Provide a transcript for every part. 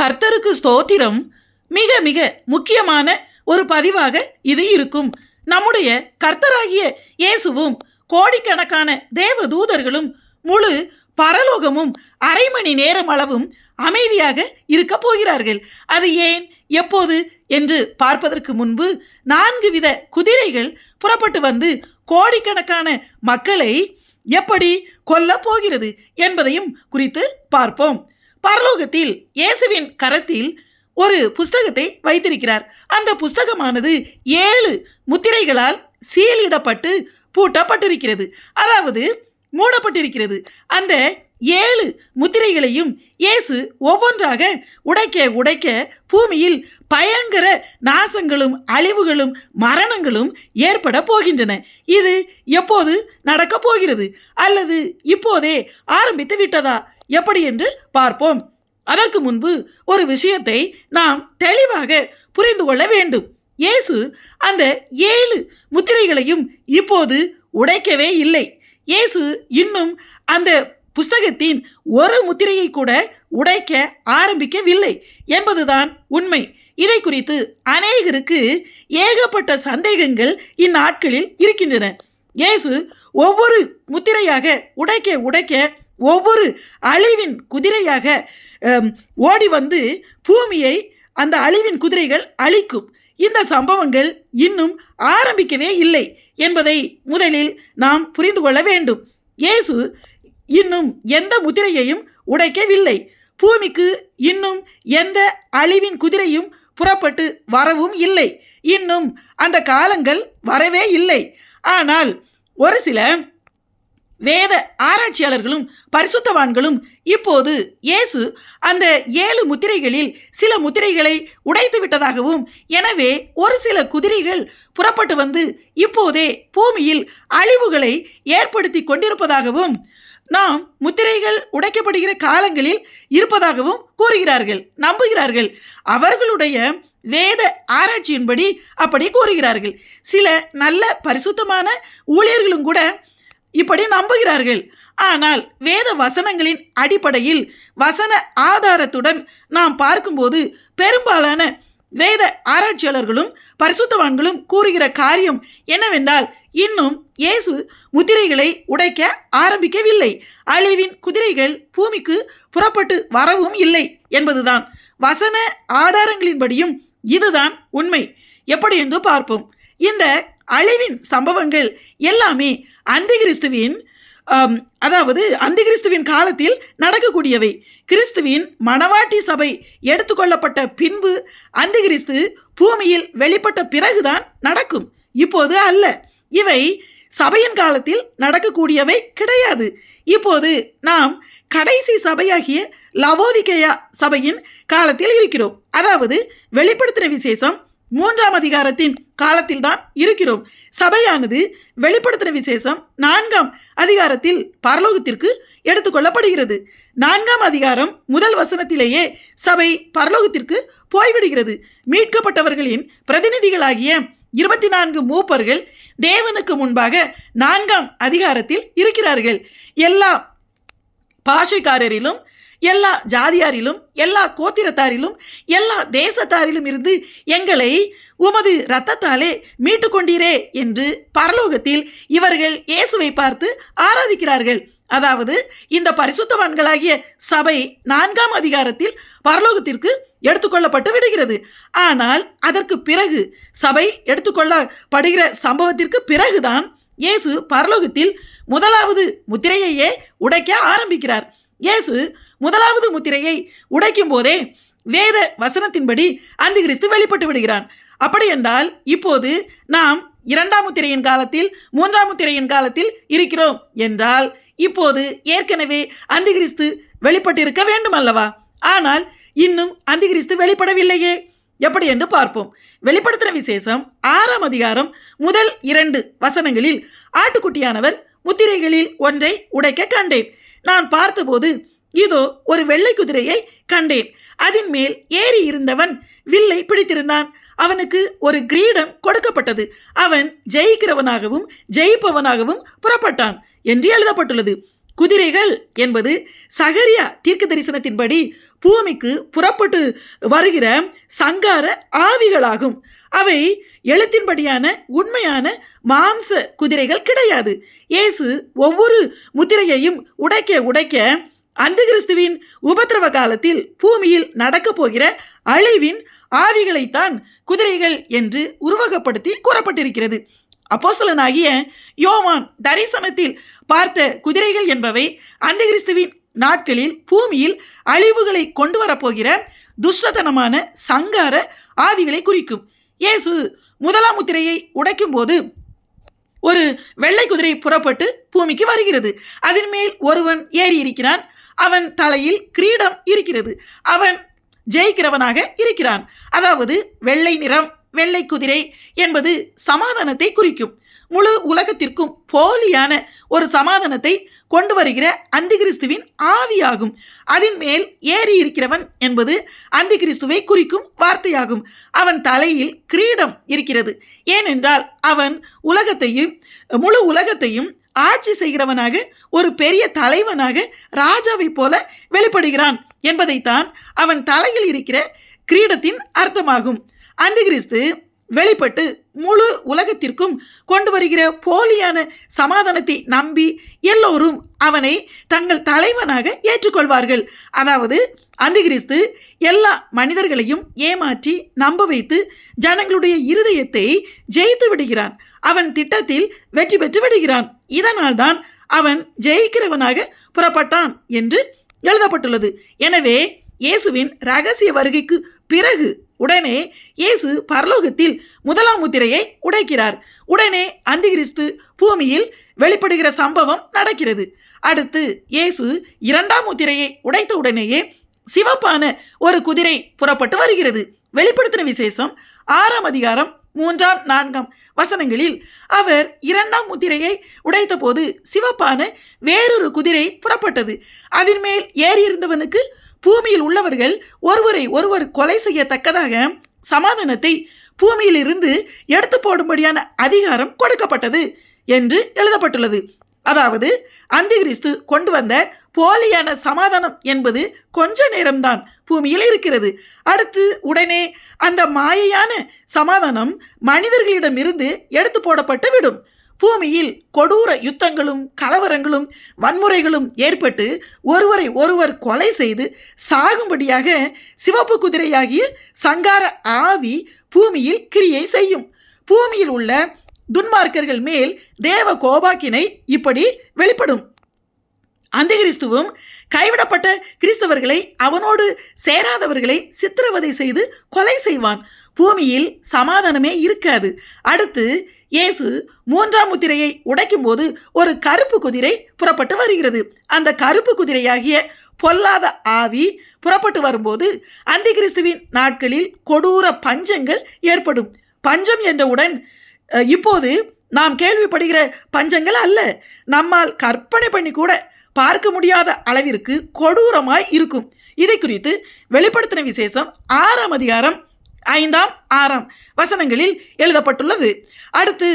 கர்த்தருக்கு ஸ்தோத்திரம். மிக மிக முக்கியமான ஒரு பதிவாக இது இருக்கும். நம்முடைய கர்த்தராகிய இயேசுவும் கோடிக்கணக்கான தேவ தூதர்களும் முழு பரலோகமும் அரை மணி நேரம் அளவும் அமைதியாக இருக்க போகிறார்கள். அது ஏன்? எப்போது? என்று பார்ப்பதற்கு முன்பு நான்கு வித குதிரைகள் புறப்பட்டு வந்து கோடிக்கணக்கான மக்களை எப்படி கொல்ல போகிறது என்பதையும் குறித்து பார்ப்போம். பரலோகத்தில் இயேசுவின் கரத்தில் ஒரு புஸ்தகத்தை வைத்திருக்கிறார். அந்த புஸ்தகமானது ஏழு முத்திரைகளால் சீலிடப்பட்டு பூட்டப்பட்டிருக்கிறது. அதாவது மூடப்பட்டிருக்கிறது. அந்த ஏழு முத்திரைகளையும் இயேசு ஒவ்வொன்றாக உடைக்க உடைக்க பூமியில் பயங்கர நாசங்களும் அழிவுகளும் மரணங்களும் ஏற்பட போகின்றன. இது எப்போது நடக்கப் போகிறது? அல்லது இப்போதே ஆரம்பித்து விட்டதா? எப்படி என்று பார்ப்போம். அதற்கு முன்பு ஒரு விஷயத்தை நாம் தெளிவாக புரிந்து கொள்ள வேண்டும். இயேசு அந்த ஏழு முத்திரைகளையும் இப்போது உடைக்கவே இல்லை. இயேசு இன்னும் அந்த புஸ்தகத்தின் ஒரு முத்திரையை கூட உடைக்க ஆரம்பிக்கவில்லை என்பதுதான் உண்மை. இதை குறித்து அநேகருக்கு ஏகப்பட்ட சந்தேகங்கள் இந்நாட்களில் இருக்கின்றன. இயேசு ஒவ்வொரு முத்திரையாக உடைக்க உடைக்க ஒவ்வொரு அழிவின் குதிரையாக ஓடி வந்து பூமியை அந்த அழிவின் குதிரைகள் அழிக்கும். இந்த சம்பவங்கள் இன்னும் ஆரம்பிக்கவே இல்லை என்பதை முதலில் நாம் புரிந்து கொள்ள வேண்டும். இயேசு இன்னும் எந்த முதிரையையும் உடைக்கவில்லை. பூமிக்கு இன்னும் எந்த அழிவின் குதிரையும் புறப்பட்டு வரவும் இல்லை. இன்னும் அந்த காலங்கள் வரவே இல்லை. ஆனால் ஒரு சில வேத ஆராய்ச்சியாளர்களும் பரிசுத்தவான்களும் இப்போது இயேசு அந்த ஏழு முத்திரைகளில் சில முத்திரைகளை உடைத்து விட்டதாகவும் எனவே ஒரு சில குதிரைகள் புறப்பட்டு வந்து இப்போதே பூமியில் அழிவுகளை ஏற்படுத்தி கொண்டிருப்பதாகவும் நாம் முத்திரைகள் உடைக்கப்படுகிற காலங்களில் இருப்பதாகவும் கூறுகிறார்கள் நம்புகிறார்கள். அவர்களுடைய வேத ஆராய்ச்சியின்படி அப்படி கூறுகிறார்கள். சில நல்ல பரிசுத்தமான ஊழியர்களும் கூட இப்படி நம்புகிறார்கள். ஆனால் வேத வசனங்களின் அடிப்படையில் வசன ஆதாரத்துடன் நாம் பார்க்கும்போது பெரும்பாலான வேத ஆராய்ச்சியாளர்களும் பரிசுத்தவான்களும் கூறுகிற காரியம் என்னவென்றால் இன்னும் இயேசு முத்திரைகளை உடைக்க ஆரம்பிக்கவில்லை. அழிவின் குதிரைகள் பூமிக்கு புறப்பட்டு வரவும் இல்லை என்பதுதான். வசன ஆதாரங்களின்படியும் இதுதான் உண்மை. எப்படி என்று பார்ப்போம். இந்த அழிவின் சம்பவங்கள் எல்லாமே அந்திகிறிஸ்துவின் அதாவது அந்த கிறிஸ்துவின் காலத்தில் நடக்கக்கூடியவை. கிறிஸ்துவின் மணவாட்டி சபை எடுத்துக்கொள்ளப்பட்ட பின்பு அந்திகிறிஸ்து பூமியில் வெளிப்பட்ட பிறகுதான் நடக்கும். இப்போது அல்ல. இவை சபையின் காலத்தில் நடக்கக்கூடியவை கிடையாது. இப்போது நாம் கடைசி சபையாகிய லவோதிகேயா சபையின் காலத்தில் இருக்கிறோம். அதாவது வெளிப்படுத்தின விசேஷம் மூன்றாம் அதிகாரத்தின் காலத்தில் தான் இருக்கிறோம். சபையானது வெளிப்படுத்தின விசேஷம் நான்காம் அதிகாரத்தில் பரலோகத்திற்கு எடுத்துக்கொள்ளப்படுகிறது. நான்காம் அதிகாரம் முதல் வசனத்திலேயே சபை பரலோகத்திற்கு போய்விடுகிறது. மீட்கப்பட்டவர்களின் பிரதிநிதிகளாகிய இருபத்தி நான்கு மூப்பர்கள் தேவனுக்கு முன்பாக நான்காம் அதிகாரத்தில் இருக்கிறார்கள். எல்லா பாஷைக்காரரிலும் எல்லா ஜாதியாரிலும் எல்லா கோத்திரத்தாரிலும் எல்லா தேசத்தாரிலும் இருந்து எங்களை உமது இரத்தத்தாலே மீட்டு கொண்டீரே என்று பரலோகத்தில் இவர்கள் இயேசுவை பார்த்து ஆராதிக்கிறார்கள். அதாவது இந்த பரிசுத்தவான்களாகிய சபை நான்காம் அதிகாரத்தில் பரலோகத்திற்கு எடுத்துக்கொள்ளப்பட்டு விடுகிறது. ஆனால் அதற்கு பிறகு சபை எடுத்துக்கொள்ளப்படுகிற சம்பவத்திற்கு பிறகுதான் இயேசு பரலோகத்தில் முதலாவது முத்திரையையே உடைக்க ஆரம்பிக்கிறார். இயேசு முதலாவது முத்திரையை உடைக்கும் போதே வேத வசனத்தின்படி அந்த கிறிஸ்து வெளிப்பட்டு விடுகிறான். அப்படி என்றால் இப்போது நாம் இரண்டாம் முத்திரையின் காலத்தில் மூன்றாம் முத்திரையின் காலத்தில் இருக்கிறோம் என்றால் இப்போது ஏற்கனவே அந்திகிறிஸ்து வெளிப்பட்டிருக்க வேண்டும் அல்லவா? ஆனால் இன்னும் அந்திகிறிஸ்து வெளிப்படவில்லையே. எப்படி என்று பார்ப்போம். வெளிப்படுத்தின விசேஷம் ஆறாம் அதிகாரம் முதல் இரண்டு வசனங்களில் ஆட்டுக்குட்டியானவர் முத்திரைகளில் ஒன்றை உடைக்க கண்டேன். நான் பார்த்தபோது இதோ ஒரு வெள்ளை குதிரையை கண்டேன். அதன் மேல் ஏறி இருந்தவன் வில்லை பிடித்திருந்தான். அவனுக்கு ஒரு கிரீடம் கொடுக்கப்பட்டது. அவன் ஜெயிக்கிறவனாகவும் ஜெயிப்பவனாகவும் புறப்பட்டான் என்று எழுதப்பட்டுள்ளது. குதிரைகள் என்பது சகரியா தீர்க்க தரிசனத்தின்படி பூமிக்கு புறப்பட்டு வருகிற சங்கார ஆவிகளாகும். அவை எழுத்தின்படியான உண்மையான மாம்ச குதிரைகள் கிடையாது. இயேசு ஒவ்வொரு முத்திரையையும் உடைக்க உடைக்க அந்த கிறிஸ்துவின் உபத்திரவ காலத்தில் பூமியில் நடக்கப் போகிற அழிவின் ஆவிகளைத்தான் குதிரைகள் என்று உருவகப்படுத்தி கூறப்பட்டிருக்கிறது. அப்போசலனாகிய யோவான் தரிசனத்தில் பார்த்த குதிரைகள் என்பவை அந்த கிறிஸ்துவின் நாட்களில் பூமியில் அழிவுகளை கொண்டு வரப்போகிற துஷ்டத்தனமான சங்கார ஆவிகளை குறிக்கும். இயேசு முதலாம் முத்திரையை உடைக்கும் போது ஒரு வெள்ளை குதிரை புறப்பட்டு பூமிக்கு வருகிறது. அதன் மேல் ஒருவன் ஏறி இருக்கிறான் அவன் தலையில் கிரீடம் இருக்கிறது. அவன் ஜெயிக்கிறவனாக இருக்கிறான். அதாவது வெள்ளை நிறம் வெள்ளை குதிரை என்பது சமாதானத்தை குறிக்கும். முழு உலகத்திற்கும் போலியான ஒரு சமாதானத்தை கொண்டு வருகிற அந்திகிறிஸ்துவின் ஆவியாகும். அதன் மேல் ஏறி இருக்கிறவன் என்பது அந்திகிறிஸ்துவை குறிக்கும் வார்த்தையாகும். அவன் தலையில் கிரீடம் இருக்கிறது. ஏனென்றால் அவன் உலகத்தையும் முழு உலகத்தையும் ஆட்சி செய்கிறவனாக ஒரு பெரிய தலைவனாக ராஜாவை போல வெளிப்படுகிறான் என்பதைத்தான் அவன் தலையில் இருக்கிற கிரீடத்தின் அர்த்தமாகும். அந்திகிறிஸ்து வெளிப்பட்டு முழு உலகத்திற்கும் கொண்டு வருகிற போலியான சமாதானத்தை நம்பி எல்லோரும் அவனை தங்கள் தலைவனாக ஏற்றுக்கொள்வார்கள். அதாவது அந்திகிறிஸ்து எல்லா மனிதர்களையும் ஏமாற்றி நம்ப வைத்து ஜனங்களுடைய இருதயத்தை ஜெயித்து விடுகிறான். அவன் திட்டத்தில் வெற்றி பெற்று விடுகிறான். இதனால் தான் அவன் ஜெயிக்கிறவனாக புறப்பட்டான் என்று எழுதப்பட்டுள்ளது. எனவே இயேசுவின் ரகசிய வருகைக்கு பிறகு உடனே இயேசு பரலோகத்தில் முதலாம் முத்திரையை உடைக்கிறார். உடனே அந்திகிறிஸ்து பூமியில் வெளிப்படுகிற சம்பவம் நடக்கிறது. அடுத்து இயேசு இரண்டாம் முத்திரையை உடைத்த உடனேயே சிவப்பான ஒரு குதிரை புறப்பட்டு வருகிறது. வெளிப்படுத்தின விசேஷம் ஆறாம் அதிகாரம் மூன்றாம் நான்காம் வசனங்களில் அவர் இரண்டாம் முத்திரையை உடைத்தபோது சிவப்பான வேறொரு குதிரை புறப்பட்டது. அதன் மேல் ஏறியிருந்தவனுக்கு பூமியில் உள்ளவர்கள் ஒருவரை ஒருவர் கொலை செய்யத்தக்கதாக சமாதானத்தை பூமியிலிருந்து எடுத்து போடும்படியான அதிகாரம் கொடுக்கப்பட்டது என்று எழுதப்பட்டுள்ளது. அதாவது அந்திகிறிஸ்து கொண்டு வந்த போலியான சமாதானம் என்பது கொஞ்ச நேரம்தான் பூமியில் இருக்கிறது. அடுத்து உடனே அந்த மாயையான சமாதானம் மனிதர்களிடமிருந்து எடுத்து போடப்பட்டு விடும். பூமியில் கொடூர யுத்தங்களும் கலவரங்களும் வன்முறைகளும் ஏற்பட்டு ஒருவரை ஒருவர் கொலை செய்து சாகும்படியாக சிவப்பு குதிரையாகிய சங்கார ஆவி பூமியில் கிரியை செய்யும். பூமியில் உள்ள துன்மார்க்கர்கள் மேல் தேவ கோபாக்கினை இப்படி வெளிப்படும். அந்த கிறிஸ்துவும் கைவிடப்பட்ட கிறிஸ்தவர்களை அவனோடு சேராதவர்களை சித்திரவதை செய்து கொலை செய்வான். பூமியில் சமாதானமே இருக்காது. அடுத்து இயேசு மூன்றாம் முத்திரையை உடைக்கும்போது ஒரு கருப்பு குதிரை புறப்பட்டு வருகிறது. அந்த கருப்பு குதிரையாகிய பொல்லாத ஆவி புறப்பட்டு வரும்போது அந்த கிறிஸ்துவின் நாட்களில் கொடூர பஞ்சங்கள் ஏற்படும். பஞ்சம் என்றவுடன் இப்போது நாம் கேள்விப்படுகிற பஞ்சங்கள் அல்ல. நம்மால் கற்பனை பண்ணி கூட பார்க்க முடியாத அளவிற்கு கொடூரமாய் இருக்கும். இதை குறித்து வெளிப்படுத்தின விசேஷம் ஆறாம் அதிகாரம் ஐந்தாம் ஆறாம் வசனங்களில் எழுதப்பட்டுள்ளது. அடுத்து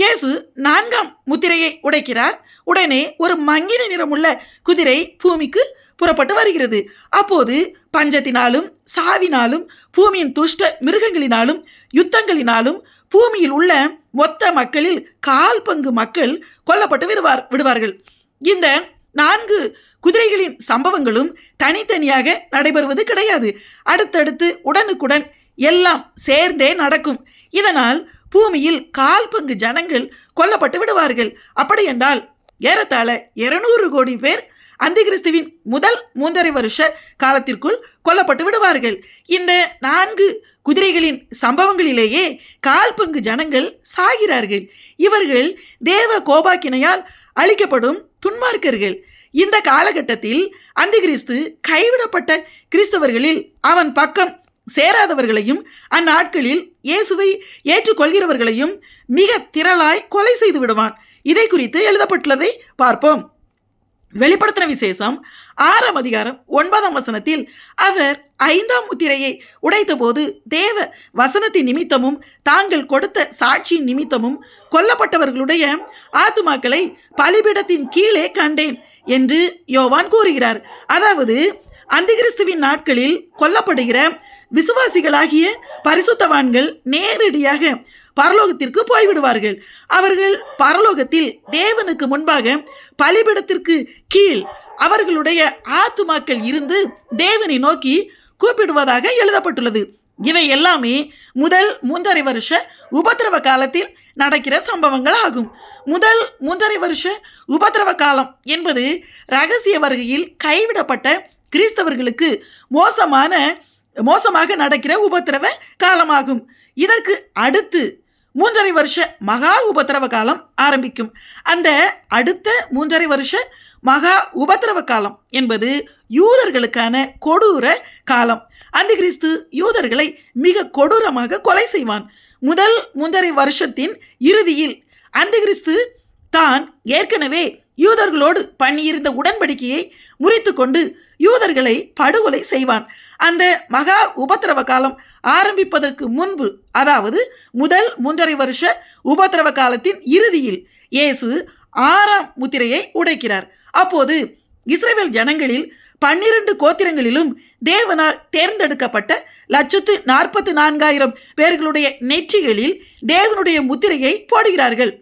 இயேசு நான்காம் முத்திரையை உடைக்கிறார். உடனே ஒரு மங்கின நிறமுள்ள குதிரை பூமிக்கு புறப்பட்டு வருகிறது. அப்போது பஞ்சத்தினாலும் சாவினாலும் பூமியின் துஷ்ட மிருகங்களினாலும் யுத்தங்களினாலும் பூமியில் உள்ள மொத்த மக்களில் கால் பங்கு மக்கள் கொல்லப்பட்டு விடுவார் விடுவார்கள். இந்த நான்கு குதிரைகளின் சம்பவங்களும் தனித்தனியாக நடைபெறுவது கிடையாது. அடுத்தடுத்து உடனுக்குடன் எல்லாம் சேர்ந்தே நடக்கும். இதனால் பூமியில் கால் பங்கு ஜனங்கள் கொல்லப்பட்டு விடுவார்கள். அப்படி என்றால் ஏறத்தாழ இருநூறு கோடி பேர் அந்திகிறிஸ்துவின் முதல் மூன்றரை வருஷ காலத்திற்குள் கொல்லப்பட்டு விடுவார்கள். இந்த நான்கு குதிரைகளின் சம்பவங்களிலேயே கால் பங்கு ஜனங்கள் சாகிறார்கள். இவர்கள் தேவ கோபாக்கினையால் அழிக்கப்படும் துன்மார்க்கர்கள். இந்த காலகட்டத்தில் அந்திகிறிஸ்து கைவிடப்பட்ட கிறிஸ்தவர்களில் அவன் பக்கம் சேராதவர்களையும் அந்நாட்களில் இயேசுவை ஏற்றுக்கொள்கிறவர்களையும் மிக திரளாய் கொலை செய்து விடுவான் இதை குறித்து எழுதப்பட்டுள்ளதை பார்ப்போம். வெளிப்படுத்தின விசேஷம் ஆறாம் அதிகாரம் ஒன்பதாம் வசனத்தில் அவர் ஐந்தாம் முத்திரையை உடைத்தபோது தேவ வசனத்தின் நிமித்தமும் தாங்கள் கொடுத்த சாட்சியின் நிமித்தமும் கொல்லப்பட்டவர்களுடைய ஆத்துமாக்களை பலிபீடத்தின் கீழே கண்டேன் என்று யோவான் கூறுகிறார். அதாவது அந்திகிறிஸ்துவின் நாட்களில் கொல்லப்படுகிற விசுவாசிகளாகிய பரிசுத்தவான்கள் நேரடியாக பரலோகத்திற்கு போய்விடுவார்கள். அவர்கள் பரலோகத்தில் தேவனுக்கு முன்பாக பலிபிடத்திற்கு கீழ் அவர்களுடைய ஆத்துமாக்கள் இருந்து தேவனை நோக்கி கூப்பிடுவதாக எழுதப்பட்டுள்ளது. இவை எல்லாமே முதல் மூன்றரை வருஷ உபத்திரவ காலத்தில் நடக்கிற சம்பவங்கள் ஆகும். முதல் மூன்றரை வருஷ உபத்திரவ காலம் என்பது ரகசிய வருகையில் கைவிடப்பட்ட கிறிஸ்தவர்களுக்கு மோசமான மோசமாக நடக்கிற உபத்திரவ காலமாகும். இதற்கு அடுத்து மூன்றரை வருஷ மகா உபத்திரவ காலம் ஆரம்பிக்கும். அந்த அடுத்த மூன்றரை வருஷ மகா உபத்திரவ காலம் என்பது யூதர்களுக்கான கொடூர காலம். அந்த கிறிஸ்து யூதர்களை மிக கொடூரமாக கொலை செய்வான். முதல் மூன்றரை வருஷத்தின் இறுதியில் அந்த கிறிஸ்து தான் ஏற்கனவே யூதர்களோடு பண்ணியிருந்த உடன்படிக்கையை முறித்து கொண்டு யூதர்களை படுகொலை செய்வான். அந்த மகா உபத்திரவ காலம் ஆரம்பிப்பதற்கு முன்பு அதாவது முதல் மூன்றரை வருஷ உபத்திரவ காலத்தின் இறுதியில் இயேசு ஆறாம் முத்திரையை உடைக்கிறார். அப்போது இஸ்ரேல் ஜனங்களில் பன்னிரண்டு கோத்திரங்களிலும் தேவனால் தேர்ந்தெடுக்கப்பட்ட லட்சத்து நாற்பத்தி நான்காயிரம் பேர்களுடைய நெற்றிகளில் தேவனுடைய முத்திரையை போடுகிறார்கள்.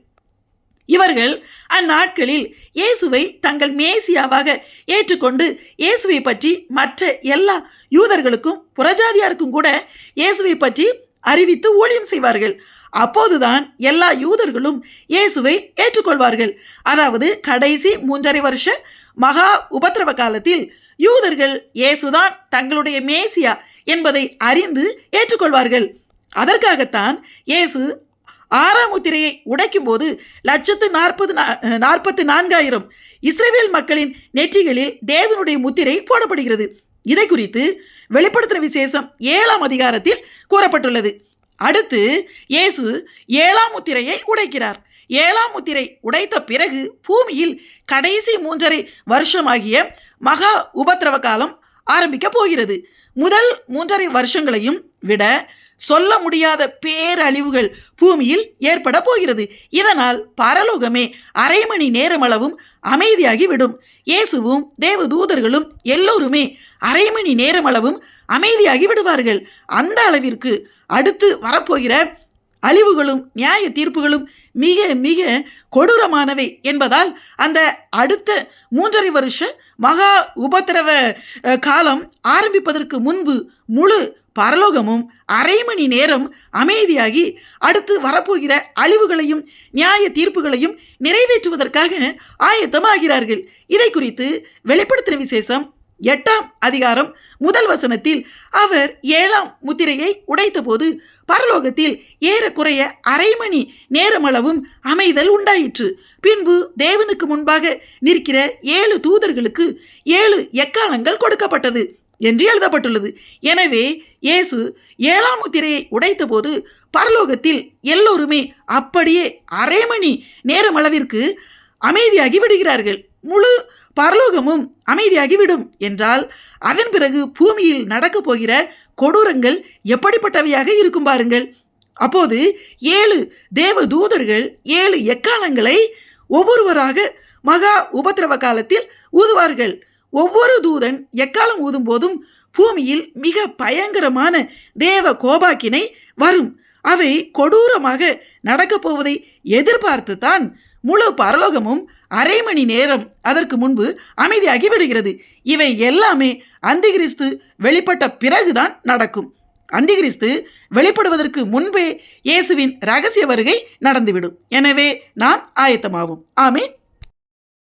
இவர்கள் அந்நாட்களில் இயேசுவை தங்கள் மேசியாவாக ஏற்றுக்கொண்டு இயேசுவை பற்றி மற்ற எல்லா யூதர்களுக்கும் புறஜாதியாருக்கும் கூட இயேசுவை பற்றி அறிவித்து ஊழியம் செய்வார்கள். அப்போதுதான் எல்லா யூதர்களும் இயேசுவை ஏற்றுக்கொள்வார்கள். அதாவது கடைசி மூன்றரை வருஷ மகா உபத்திரவ காலத்தில் யூதர்கள் இயேசுதான் தங்களுடைய மேசியா என்பதை அறிந்து ஏற்றுக்கொள்வார்கள். அதற்காகத்தான் இயேசு ஆறாம் முத்திரையை உடைக்கும் போது லட்சத்து நாற்பது நாற்பத்து நான்காயிரம் இஸ்ரேல் மக்களின் நெற்றிகளில் தேவனுடைய முத்திரை போடப்படுகிறது. இதை குறித்து வெளிப்படுத்தின விசேஷம் ஏழாம் அதிகாரத்தில் கூறப்பட்டுள்ளது. அடுத்து இயேசு ஏழாம் முத்திரையை உடைக்கிறார். ஏழாம் முத்திரை உடைத்த பிறகு பூமியில் கடைசி மூன்றரை வருஷமாகிய மகா உபத்திரவ காலம் ஆரம்பிக்க போகிறது. முதல் மூன்றரை வருஷங்களையும் விட சொல்ல முடியாத பேரழிவுகள் பூமியில் ஏற்பட போகிறது. இதனால் பரலோகமே அரை மணி நேரமளவும் அமைதியாகி விடும் இயேசுவும் தேவதூதர்களும் எல்லோருமே அரை மணி நேரமளவும் அமைதியாகி விடுவார்கள் அந்த அளவிற்கு அடுத்து வரப்போகிற அழிவுகளும் நியாய தீர்ப்புகளும் மிக மிக கொடூரமானவை என்பதால் அந்த அடுத்த மூன்றரை வருஷ மகா உபத்திரவ காலம் ஆரம்பிப்பதற்கு முன்பு முழு பரலோகமும் அரை மணி நேரம் அமைதியாகி அடுத்து வரப்போகிற அழிவுகளையும் நியாய தீர்ப்புகளையும் நிறைவேற்றுவதற்காக ஆயத்தமாகிறார்கள். இதை குறித்து வெளிப்படுத்தின விசேஷம் எட்டாம் அதிகாரம் முதல் வசனத்தில் அவர் ஏழாம் முத்திரையை உடைத்தபோது பரலோகத்தில் ஏறக்குறைய அரை மணி நேரமளவும் அமைதல் உண்டாயிற்று. பின்பு தேவனுக்கு முன்பாக நிற்கிற ஏழு தூதர்களுக்கு ஏழு எக்காலங்கள் கொடுக்கப்பட்டது என்று எழுதப்பட்டுள்ளது. எனவே இயேசு ஏழாம் முத்திரையை உடைத்தபோது பரலோகத்தில் எல்லோருமே அப்படியே அரை மணி நேரம் அளவிற்கு அமைதியாகி விடுகிறார்கள். முழு பரலோகமும் அமைதியாகி விடும் என்றால் அதன் பிறகு பூமியில் நடக்கப் போகிற கொடூரங்கள் எப்படிப்பட்டவையாக இருக்கும் பாருங்கள். அப்போது ஏழு தேவ தூதர்கள் ஏழு எக்காலங்களை ஒவ்வொருவராக மகா உபத்திரவ காலத்தில் ஊதுவார்கள். ஒவ்வொரு தூதன் எக்காலம் ஊதும் போதும் பூமியில் மிக பயங்கரமான தேவ கோபாக்கினை வரும். அவை கொடூரமாக நடக்கப் போவதை எதிர்பார்த்து தான் முழு பரலோகமும் அரை மணி நேரம் அதற்கு முன்பு அமைதியாகி விடுகிறது. இவை எல்லாமே அந்திகிறிஸ்து வெளிப்பட்ட பிறகுதான் நடக்கும். அந்திகிறிஸ்து வெளிப்படுவதற்கு முன்பே இயேசுவின் ரகசிய வருகை நடந்துவிடும். எனவே நாம் ஆயத்தமாவோம். ஆமீன்.